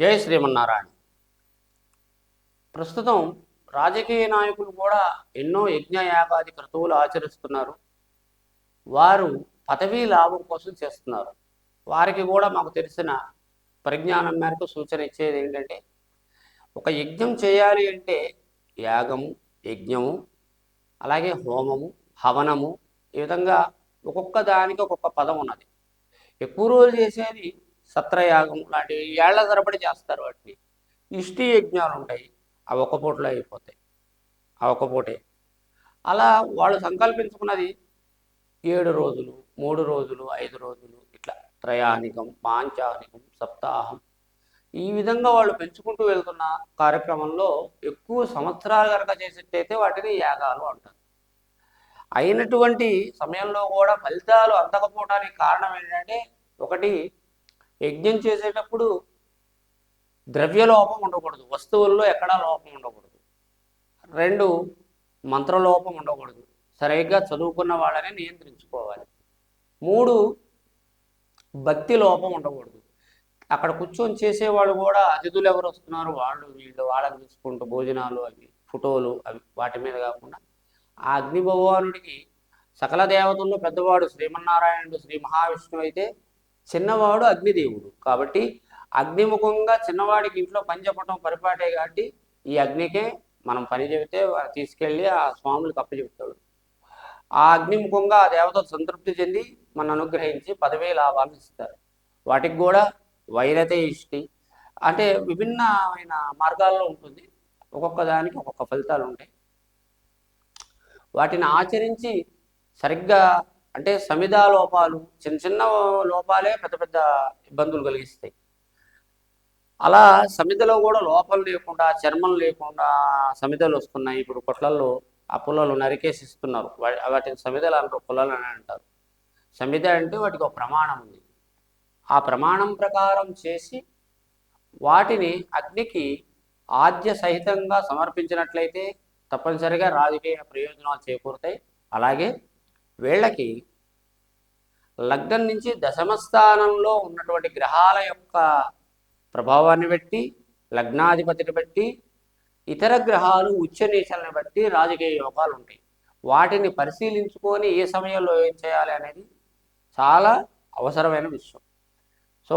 జయ శ్రీమన్నారాయణ. ప్రస్తుతం రాజకీయ నాయకులు కూడా ఎన్నో యజ్ఞయాగాది క్రతువులు ఆచరిస్తున్నారు. వారు పదవీ లాభం కోసం చేస్తున్నారు. వారికి కూడా మాకు తెలిసిన పరిజ్ఞానం మేరకు సూచన ఇచ్చేది ఏంటంటే ఒక యజ్ఞం చేయాలి అంటే యాగము యజ్ఞము అలాగే హోమము హవనము ఈ విధంగా ఒక్కొక్క దానికి ఒక్కొక్క పదం ఉన్నది. ఎక్కువ రోజులు చేసేది సత్రయాగం లాంటివి ఏళ్ళ తరబడి చేస్తారు వాటిని. ఇష్టి యజ్ఞాలు ఉంటాయి. అవి ఒక పూటలో అయిపోతాయి. ఆ ఒక పూటే. అలా వాళ్ళు సంకల్పించుకున్నది ఏడు రోజులు మూడు రోజులు ఐదు రోజులు ఇట్లా త్రయానికం పాంచానికం సప్తాహం. ఈ విధంగా వాళ్ళు పెంచుకుంటూ వెళ్తున్న కార్యక్రమంలో ఎక్కువ సంవత్సరాలు కనుక చేసేటైతే వాటిని యాగాలు అంటారు. అయినటువంటి సమయంలో కూడా ఫలితాలు అందకపోవడానికి కారణం ఏంటంటే ఒకటి యజ్ఞం చేసేటప్పుడు ద్రవ్య లోపం ఉండకూడదు వస్తువుల్లో ఎక్కడా లోపం ఉండకూడదు. రెండు మంత్రలోపం ఉండకూడదు. సరిగ్గా చదువుకున్న వాళ్ళని నియంత్రించుకోవాలి. మూడు భక్తి లోపం ఉండకూడదు. అక్కడ కూర్చొని చేసేవాళ్ళు కూడా అతిథులు ఎవరు వస్తున్నారు? వాళ్ళు వీళ్ళు వాళ్ళని చూసుకుంటూ భోజనాలు అవి ఫోటోలు అవి వాటి మీద కాకుండా ఆ అగ్ని భగవానుడికి సకల దేవతల్లో పెద్దవాడు శ్రీమన్నారాయణుడు శ్రీ మహావిష్ణువు అయితే చిన్నవాడు అగ్నిదేవుడు. కాబట్టి అగ్నిముఖంగా చిన్నవాడికి ఇంట్లో పని చెప్పడం పరిపాటే కాబట్టి ఈ అగ్నికే మనం పని చెబితే తీసుకెళ్ళి ఆ స్వాములకు అప్పచెబుతాడు ఆ అగ్నిముఖంగా ఆ దేవత సంతృప్తి చెంది మన అనుగ్రహించి పదవీ లాభాలు ఇస్తారు. వాటికి కూడా వైరతే ఇష్టి. అంటే విభిన్నమైన మార్గాల్లో ఉంటుంది. ఒక్కొక్క దానికి ఒక్కొక్క ఫలితాలు ఉంటాయి. వాటిని ఆచరించి సరిగ్గా అంటే సమిధా లోపాలు చిన్న చిన్న లోపాలే పెద్ద పెద్ద ఇబ్బందులు కలిగిస్తాయి. అలా సమిధలో కూడా లోపం లేకుండా చర్మం లేకుండా సమిధలు వస్తున్నాయి. ఇప్పుడు కొట్లల్లో ఆ పుల్లలు నరికేసి ఇస్తున్నారు వాటిని సమిధలు అంటారు పుల్లలు అని అంటారు. సమిధ అంటే వాటికి ఒక ప్రమాణం ఉంది. ఆ ప్రమాణం ప్రకారం చేసి వాటిని అగ్నికి ఆద్య సహితంగా సమర్పించినట్లయితే తప్పనిసరిగా రాజకీయ ప్రయోజనాలు చేకూరుతాయి. అలాగే వీళ్ళకి లగ్నం నుంచి దశమ స్థానంలో ఉన్నటువంటి గ్రహాల యొక్క ప్రభావాన్ని బట్టి లగ్నాధిపతిని బట్టి ఇతర గ్రహాలు ఉచ్చ నీచలను బట్టి రాజకీయ యోగాలు ఉంటాయి. వాటిని పరిశీలించుకొని ఏ సమయంలో ఏం చేయాలి అనేది చాలా అవసరమైన విషయం. సో